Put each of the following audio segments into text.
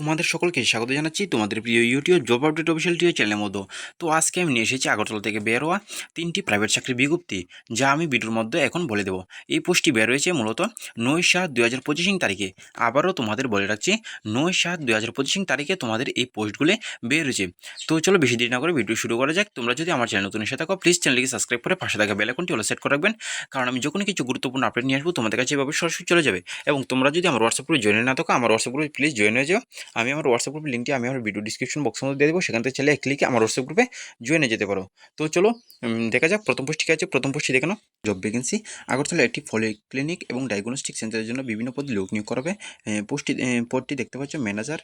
তোমাদের সকলকে স্বাগত জানাচ্ছি তোমাদের প্রিয় ইউটিউব জব আপডেট অফিসিয়াল টিও চ্যানেলের মতো তো আজকে আমি নিয়ে এসেছি আগরতলা থেকে বের হওয়া তিনটি প্রাইভেট চাকরির বিজ্ঞপ্তি, যা আমি ভিডিওর মধ্যে এখন বলে দেবো। এই পোস্টটি বের হয়েছে মূলত নয় সাত দুই হাজার পঁচিশিং তারিখে। আবারও তোমাদের বলে রাখছি, নয় সাত দুই হাজার পঁচিশিং তারিখে তোমাদের এই পোস্টগুলি বের হয়েছে। তো চলো বেশি দেরি না করে ভিডিও শুরু করা যাক। তোমরা যদি আমার চ্যানেল নতুন এসে থাকো প্লিজ চ্যানেলটিকে সাবস্ক্রাইব করে পাশে থাকা বেলাকনটি হলো সেট করে রাখবেন। কারণ আমি যখনই কিছু গুরুত্বপূর্ণ আপডেট নিয়ে আসব, তোমাদের কাছে এভাবে সরাসরি চলে যাবে। এবং তোমরা যদি আমার হোয়াটসঅ্যাপ গ্রুপে জয়েন না থাকো, আমার হোয়াটসঅ্যাপ গ্রুপে প্লিজ জয়েন হয়ে যাও। আমি আমার হোয়াটসঅ্যাপ গ্রুপের লিঙ্কটি আমি আমার ভিডিও ডিসক্রিপশন বক্সের মধ্যে দিয়ে দেবো। সেখান থেকে চাইলে ক্লিকে আমার হোয়াটসঅ্যাপ গ্রুপে জয়েনে যেতে পারো। তো চলো দেখা যাক, প্রথম পোস্ট আছে? প্রথম পোস্টটি দেখানো জব ভ্যাকেন্সি আগরতলা একটি ফলে ক্লিনিক এবং ডায়াগনস্টিক সেন্টারের জন্য বিভিন্ন পদে লোক নিয়োগ করাবে। পোস্টটি পদটি দেখতে পাচ্ছ manager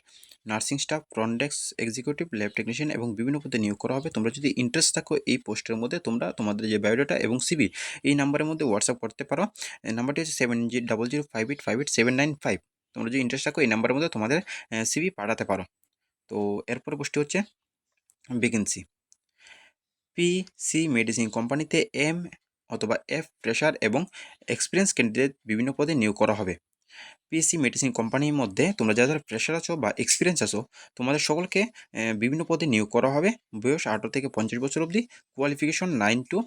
nursing staff front desk executive lab technician এবং বিভিন্ন পদে নিয়োগ করা হবে। তোমরা যদি ইন্টারেস্ট থাকো এই পোস্টের মধ্যে, তোমরা তোমাদের যে বায়োডাটা এবং সিবি এই নাম্বারের মধ্যে হোয়াটসঅ্যাপ করতে পারো। নাম্বারটি হচ্ছে seven G double zero five eight five eight seven nine five তোমরা যদি ইন্টারেস্ট থাকো, এই নাম্বারের মধ্যে তোমাদের সিবি পাঠাতে পারো। তো এরপর পোস্টটি হচ্ছে ভ্যাকেন্সি পিসি মেডিসিন কোম্পানিতে এম অথবা এফ প্রেশার এবং এক্সপিরিয়েন্স ক্যান্ডিডেট বিভিন্ন পদে নিয়োগ করা হবে। পিএসসি মেডিসিন কোম্পানির মধ্যে তোমরা যারা প্রেশার আছো বা এক্সপিরিয়েন্স আছো, তোমাদের সকলকে বিভিন্ন পদে নিয়োগ করা হবে বয়স আঠারো থেকে পঞ্চাশ বছর অবধি কোয়ালিফিকেশন নাইন টু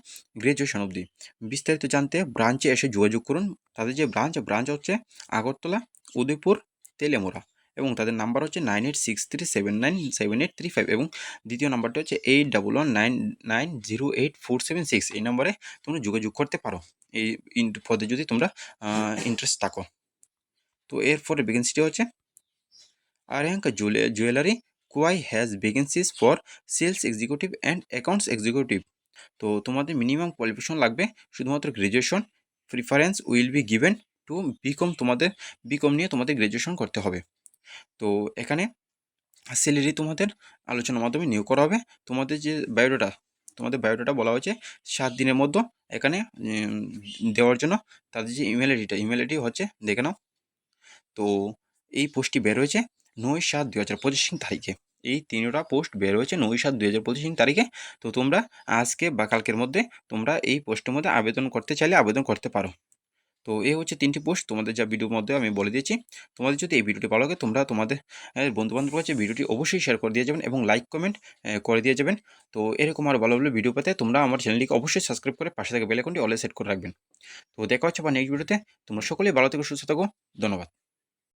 গ্রাজুয়েশন অবধি। বিস্তারিত জানতে ব্রাঞ্চে এসে যোগাযোগ করুন। তাদের যে ব্রাঞ্চ ব্রাঞ্চ হচ্ছে আগরতলা উদয়পুর তেলেমোড়া এবং তাদের নাম্বার হচ্ছে nine eight six three seven nine seven eight three five এবং দ্বিতীয় নাম্বারটা হচ্ছে eight double one nine nine zero eight four seven six এই নম্বরে তোমরা যোগাযোগ করতে পারো। এই পদে যদি তোমরা ইন্টারেস্ট থাকো। তো এর এরপরে ভ্যাকেন্সিটি হচ্ছে Ariyank jewellery কোয়াই has vacancies for sales executive and accounts executive তো তোমাদের মিনিমাম কোয়ালিফিকেশন লাগবে, শুধুমাত্র graduation preference will be given to BCom তোমাদের বিকম নিয়ে তোমাদের গ্র্যাজুয়েশন করতে হবে। তো এখানে স্যালারি তোমাদের আলোচনার মাধ্যমে নিয়োগ করা হবে। তোমাদের যে বায়োডাটা তোমাদের বায়োডাটা বলা হয়েছে, সাত দিনের মধ্যে এখানে দেওয়ার জন্য তাদের যে ইমেল আইডিটা ইমেল আইডি হচ্ছে, দেখে নাও। তো এই পোস্টটি বের হয়েছে নয় সাত দু হাজার পঁচিশ তারিখে। এই তিনটা পোস্ট বের হয়েছে নয় সাত দুই হাজার পঁচিশ তারিখে। তো তোমরা আজকে বা কালকের মধ্যে তোমরা এই পোস্টের মধ্যে আবেদন করতে চাইলে আবেদন করতে পারো। তো এই হচ্ছে তিনটি পোস্ট তোমাদের যা ভিডিওর মধ্যে আমি বলে দিয়েছি। তোমাদের যদি এই ভিডিওটি ভালো লাগে, তোমরা তোমাদের বন্ধুবান্ধব কাছে ভিডিওটি অবশ্যই শেয়ার করে দিয়ে যাবেন এবং লাইক কমেন্ট করে দিয়ে যাবেন। তো এরকম আরও ভালো ভালো ভিডিও পেতে তোমরা আমার চ্যানেলটিকে অবশ্যই সাবস্ক্রাইব করে পাশে থাকা বেলাইকনটি অলে সেট করে রাখবেন। তো দেখা হচ্ছে বা নেক্সট ভিডিওতে তোমরা সকলেই ভালো থেকে, সুস্থ থাকো। ধন্যবাদ।